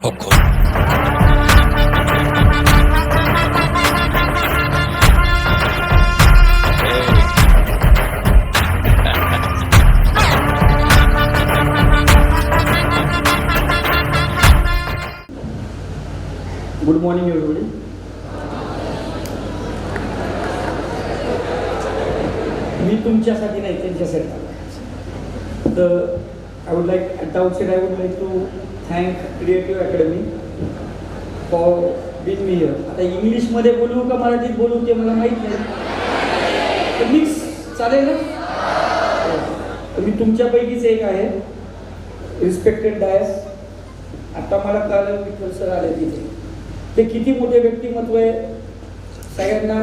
Popcorn. Good morning everybody मी तुमच्यासाठी नाही त्यांच्यासाठी तर I would like at the outset, I would like to thank creative Academy for being me here. आता इंग्लिशमध्ये बोलू का मराठीत बोलू ते मला माहीत नाही. तर मिक्स चालेल ना? तर मी तुमच्यापैकीच एक आहे. रिस्पेक्टेड डायस आता मला कळलं विठ्ठल सर आले तिथे. ते किती मोठे व्यक्तिमत्व आहे सगळ्यांना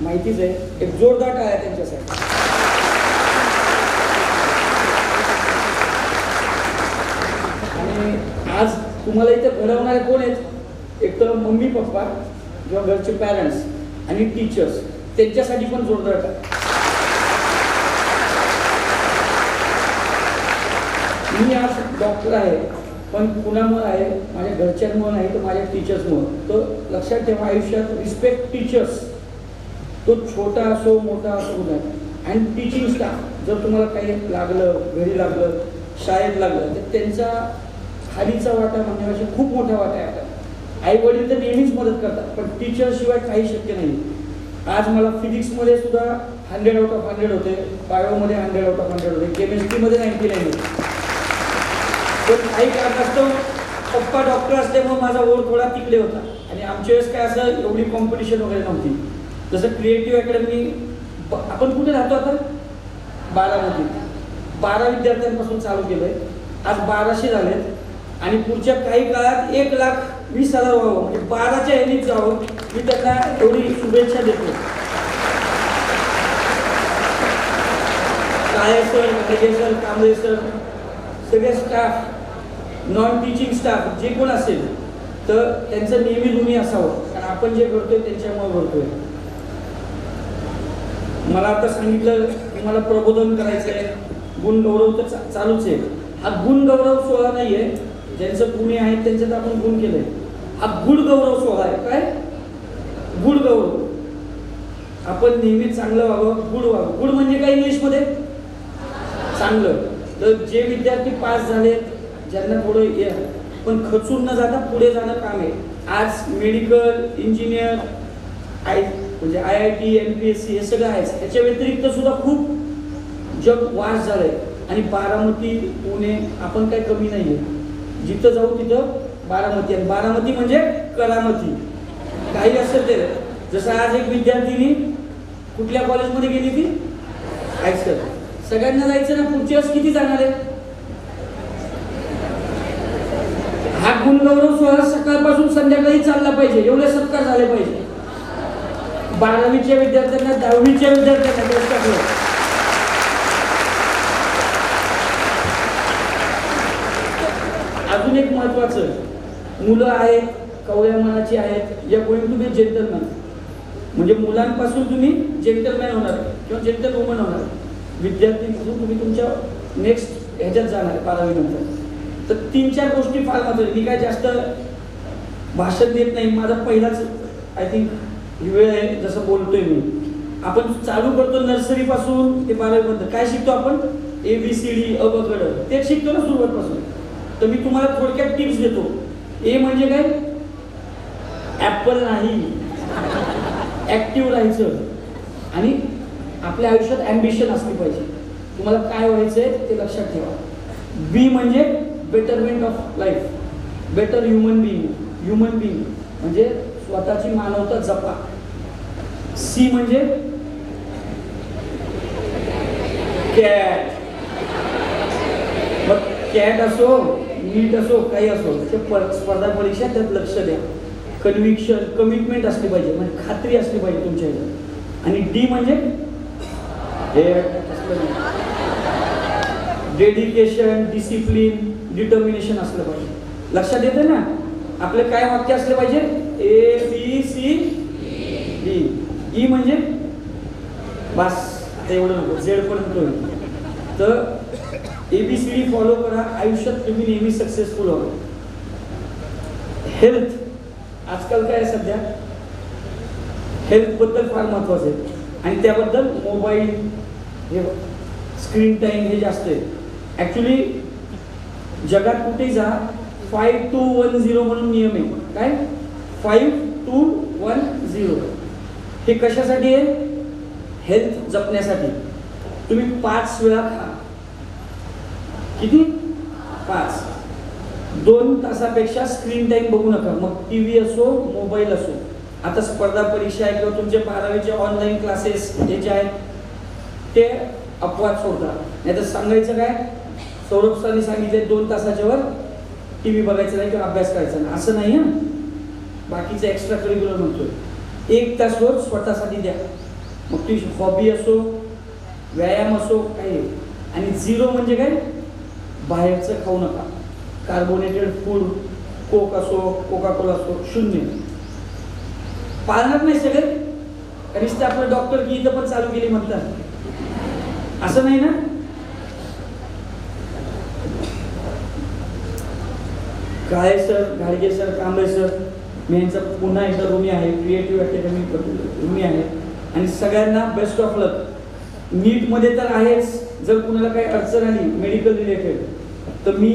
माहितीच आहे. एक जोरदार आहे त्यांच्यासाठी आणि आज तुम्हाला इथे घडवणारे कोण आहेत? एक तर मम्मी पप्पा किंवा घरचे पॅरेंट्स आणि टीचर्स त्यांच्यासाठी पण जोरदार का मी आज डॉक्टर आहे पण कुणामुळे आहे? माझ्या घरच्यांमुळे नाही तर माझ्या टीचर्समुळे तर लक्षात ठेवा आयुष्यात रिस्पेक्ट टीचर्स तो छोटा असो मोठा असो नाही. आणि टीचिंग स्टाफ जर तुम्हाला काही लागलं घरी लागलं शाळेत लागलं तर त्यांचा खालीचा वाटा म्हणण्यापेक्षा खूप मोठा वाटा आहे आपल्याला आई वडील तर नेहमीच मदत करतात पण टीचरशिवाय काही शक्य नाही. आज मला फिजिक्समध्ये सुद्धा हंड्रेड आउट ऑफ हंड्रेड होते बायोमध्ये हंड्रेड आउट ऑफ हंड्रेड होते केमिस्ट्रीमध्ये नाईन्टी नाईन होते. पण काही कारणास्तव पप्पा डॉक्टर असल्यामुळे माझा ओढ थोडा तिकडे होता. आणि आमच्या वेळेस काय असं एवढी कॉम्पिटिशन वगैरे नव्हती. जसं क्रिएटिव्ह अकॅडमी आपण कुठे राहतो आता? बारामध्ये बारा विद्यार्थ्यांपासून चालू केलं आहे आज बाराशे झालेत. आणि पुढच्या काही काळात एक लाख वीस हजार व्हावं. म्हणजे बाराच्या ह्यानीच जावं. मी त्यांना एवढी शुभेच्छा देतो. Kale sir Khadge sir Kamble sir सगळे स्टाफ नॉन टीचिंग स्टाफ जे कोण असेल तर त्यांचं नेहमी ऋणी असावं. कारण आपण जे करतोय त्यांच्यामुळे करतोय. मला आता सांगितलं की मला प्रबोधन करायचं आहे गुण गौरव तर चा- चालूच आहे. हा गुण गौरव सोहळा नाही आहे ज्यांचं गुणी आहेत त्यांच्यात आपण गुण केलंय. हा गुड गौरव सोहळा आहे काय? गुड गौरव. आपण नेहमी चांगलं व्हावं गुड व्हावं. गुड म्हणजे काय इंग्लिशमध्ये? चांगलं. तर जे विद्यार्थी पास झालेत ज्यांना थोडं ये पण खचून न जाता पुढे जाणं काम आहे. आज मेडिकल इंजिनियर आय म्हणजे I I T M P S C हे सगळं आहेच. याच्या व्यतिरिक्त सुद्धा खूप जग वास झालंय. आणि बारामती पुणे आपण काही कमी नाही आहे जिथं जाऊ तिथं बारामती. आणि बारामती म्हणजे करामती. काही असेल ते जसं आज एक विद्यार्थिनी कुठल्या कॉलेजमध्ये गेली ती ऐक सगळ्यांना जायचं ना पुढच्या वर्ष किती जाणार आहे? हा गुणगौरव सोहळा सकाळपासून संध्याकाळी चालला पाहिजे. एवढे सत्कार झाले पाहिजे. बारावीच्या विद्यार्थ्यांना दहावीच्या विद्यार्थ्यांना बेस्ट ऑफ लक. अजून एक महत्वाचं. मुलं आहेत कवळ्या मनाची आहेत या गोळी टू बी जेंटलमॅन म्हणजे मुलांपासून तुम्ही जेंटलमॅन होणार किंवा जेंटल वुमन होणार विद्यार्थ्यांपासून तुम्ही तुमच्या नेक्स्ट ह्याच्यात जाणार बारावीनंतर तर तीन चार गोष्टी फार महत्त्वाच्या. मी काय जास्त भाषण देत नाही. माझा पहिलाच आय थिंक वेळ आहे जसं बोलतोय मी. आपण चालू करतो नर्सरीपासून ते बारावीपर्यंत. काय शिकतो आपण? ए बी सी डी अ ब तेच शिकतो ना सुरुवातपासून. तर मी तुम्हाला थोडक्यात टिप्स देतो. ए म्हणजे काय? ॲपल नाही. ऍक्टिव्ह राहायचं. आणि आपल्या आयुष्यात ॲम्बिशन असली पाहिजे. तुम्हाला काय व्हायचं आहे ते लक्षात ठेवा. बी म्हणजे betterment of life better human being human being म्हणजे स्वतःची मानवता जपा. सी म्हणजे कॅट मग कॅट असो नीट असो काही असो ते पर- स्पर्धा परीक्षा त्यात लक्ष द्या. कन्व्हिक्शन कमिटमेंट असली पाहिजे म्हणजे खात्री असली पाहिजे तुमच्या ह्याच्यात. आणि डी म्हणजे? हे डेडिकेशन डिसिप्लिन डिटर्मिनेशन असलं पाहिजे. लक्षात येतं ना? आपले काय वाक्य असले पाहिजे? A B C D E म्हणजे? बस आता एवढं नको. झेड पर्यंत तर A B C D follow करा. आयुष्यात तुम्ही नेहमी सक्सेसफुल हो हेल्थ आजकाल काय आहे सध्या? हेल्थबद्दल फार महत्त्वाचं आहे. आणि त्याबद्दल मोबाईल हे स्क्रीन टाईम हे जास्त आहे. ॲक्च्युली जगात कुठेही जा फाईव्ह टू वन झिरो म्हणून नियम आहे. काय? फाईव्ह टू वन झिरो हे कशासाठी आहे? हेल्थ जपण्यासाठी. तुम्ही पाच वेळा खा. किती? पाच. दोन तासापेक्षा स्क्रीन टाईम बघू नका. मग टी व्ही असो मोबाईल असो. आता स्पर्धा परीक्षा आहे किंवा तुमचे बारावीचे ऑनलाईन क्लासेस हे जे आहेत ते अपवाद सोडतात नाही तर सांगायचं काय? सौरभ सरांनी सांगितले दोन तासाच्या वर टी व्ही बघायचं नाही किंवा अभ्यास करायचा नाही. असं नाही हं? बाकीचं एक्स्ट्रा करिक्युलर म्हणतोय एक तास रोज स्वतःसाठी द्या. मग ती हॉबी असो व्यायाम असो काही आणि झिरो म्हणजे काय? बाहेरचं खाऊ नका. कार्बोनेटेड फूड कोक असो कोका कोला असो शून्य. पाळणार नाही सगळे. कारण ते आपलं डॉक्टर गीत इथं पण चालू केली म्हणतात. असं नाही ना? काळे सर घाडगे सर कांबळे सर मी यांचं पुन्हा एकदा रुमी आहे क्रिएटिव्ह अकॅडमी ऋणी आहे. आणि सगळ्यांना बेस्ट ऑफ लक नीटमध्ये तर आहेच. जर कुणाला काही अडचण आली मेडिकल रिलेटेड तर मी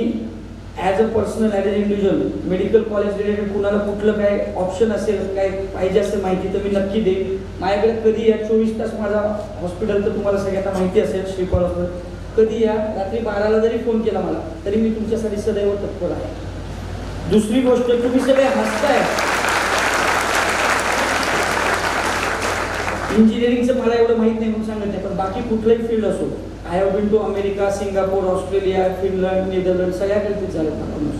as a personal as a individual medical college related कुणाला कुठलं काय ऑप्शन असेल काय पाहिजे असेल माहिती तर मी नक्की देईन. माझ्याकडे कधी या चोवीस तास माझा हॉस्पिटल तर तुम्हाला सगळ्यांना माहिती असेल श्रीपाल हॉस्पिटल कधी या रात्री बाराला जरी फोन केला मला तरी मी तुमच्यासाठी सदैव तत्पर आहे. दुसरी गोष्ट तुम्ही सगळे हसताय. इंजिनिअरिंगचं मला एवढं नाही म्हणून सांगत नाही पण बाकी कुठलंही फील्ड असो आय हॅव हो been to America Singapore Australia Finland Netherland सगळ्या कंट्रीज माणूस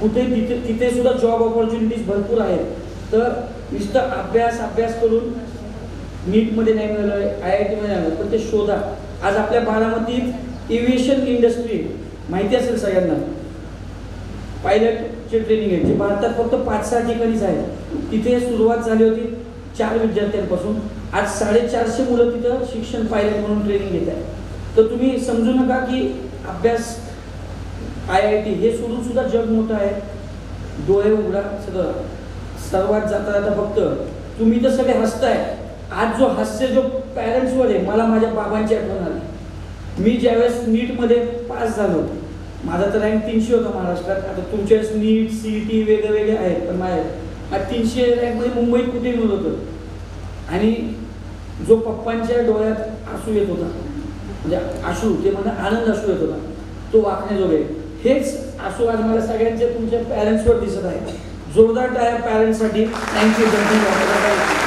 कुठे तिथे तिथे सुद्धा जॉब ऑपॉर्च्युनिटीज भरपूर आहेत. तर नुसतं अभ्यास अभ्यास करून नीटमध्ये नाही मिळालं आय आय टीमध्ये नाही मिळालं पण ते शोधा. आज आपल्या बारामतीत एव्हिएशन इंडस्ट्री माहिती असेल सगळ्यांना? पायलटचे ट्रेनिंग आहे जे भारतात फक्त पाच सहा ठिकाणीच आहे तिथे सुरुवात झाली होती चार विद्यार्थ्यांपासून. आज साडेचारशे मुलं तिथं शिक्षण पायलट म्हणून ट्रेनिंग घेत आहे तर तुम्ही समजू नका की अभ्यास आय आय टी हे सोडून सुद्धा जग मोठं आहे. डोळे उघडा सगळं. सर्वात जाता जाता फक्त तुम्ही तर सगळे हसताय. आज जो हास्य जो पॅरेंट्सवर आहे मला माझ्या बाबांची आठवण आली. मी ज्यावेळेस नीटमध्ये पास झालो माझा तर रँक तीनशे होता महाराष्ट्रात. आता तुमच्या वेळेस नीट सी टी वेगळे वेगळे आहेत पण माझ्या तीनशे रँकमध्ये मुंबईत कुठे मिळत होतं आणि जो पप्पांच्या डोळ्यात आसू येत होता म्हणजे आशू ते म्हणजे आनंद असू येत होता तो वाकण्याजोगे. हेच आसू आज मला सगळ्यांचे तुमच्या पॅरेंट्सवर दिसत आहे. जोरदार टायर पॅरेंट्ससाठी थँक्यू थँक्यू